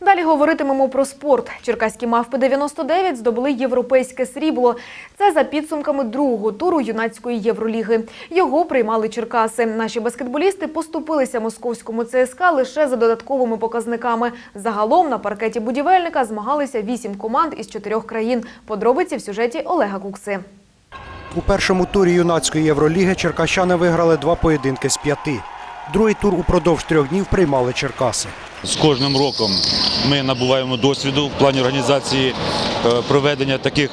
Далі говоритимемо про спорт. Черкаські мавпи 99 здобули європейське срібло. Це за підсумками другого туру юнацької євроліги. Його приймали Черкаси. Наші баскетболісти поступилися московському ЦСКА лише за додатковими показниками. Загалом на паркеті будівельника змагалися вісім команд із чотирьох країн. Подробиці в сюжеті Олега Кукси. У першому турі юнацької Євроліги черкащани виграли два поєдинки з п'яти. Другий тур упродовж трьох днів приймали Черкаси. З кожним роком ми набуваємо досвіду в плані організації е, проведення таких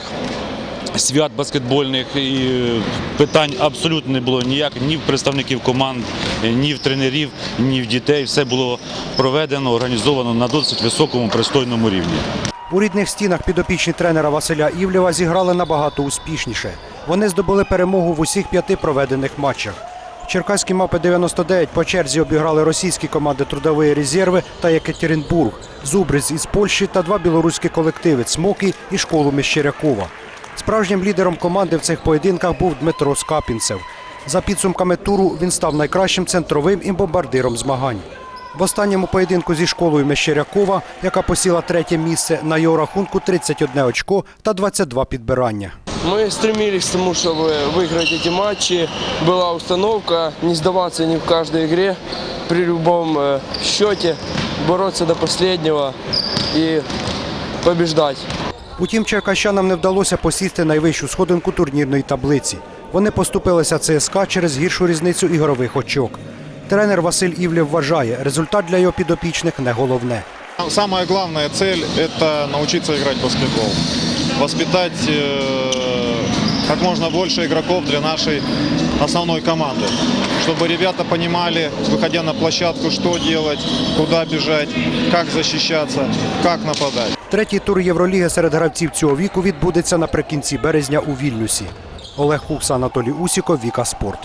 свят баскетбольних і е, питань абсолютно не було ніяк ні в представників команд, ні в тренерів, ні в дітей. Все було проведено, організовано на досить високому пристойному рівні. У рідних стінах підопічні тренера Василя Івлєва зіграли набагато успішніше. Вони здобули перемогу в усіх п'яти проведених матчах. Черкаські мапи 99 по черзі обіграли російські команди Трудової резерви та Екатеринбург, Зубриць із Польщі та два білоруські колективи Цмокі і школу Мещерякова. Справжнім лідером команди в цих поєдинках був Дмитро Скапінцев. За підсумками туру він став найкращим центровим і бомбардиром змагань. В останньому поєдинку зі школою Мещерякова, яка посіла третє місце, на його рахунку 31 очко та 22 підбирання. Мы стремились к тому, чтобы выиграть эти матчи. Была установка не сдаваться ни в каждой игре, при любом э, счете, бороться до последнего и побеждать. Утім, черкащанам не вдалося посісти найвищу сходинку турнірної таблиці. Вони поступилися ЦСКА через гіршу різницю ігрових очок. Тренер Василь Івлєв вважає, результат для його підопічних не головне. Самая главная цель – это научиться играть в баскетбол. Воспитать э, как можно больше игроков для нашей основной команды. Чтобы ребята понимали, выходя на площадку, что делать, куда бежать, как защищаться, как нападать. Третій тур Євроліги серед гравців цього віку відбудеться наприкінці березня у Вільнюсі. Олег Кукса, Анатолій Усіков, Віка Спорт.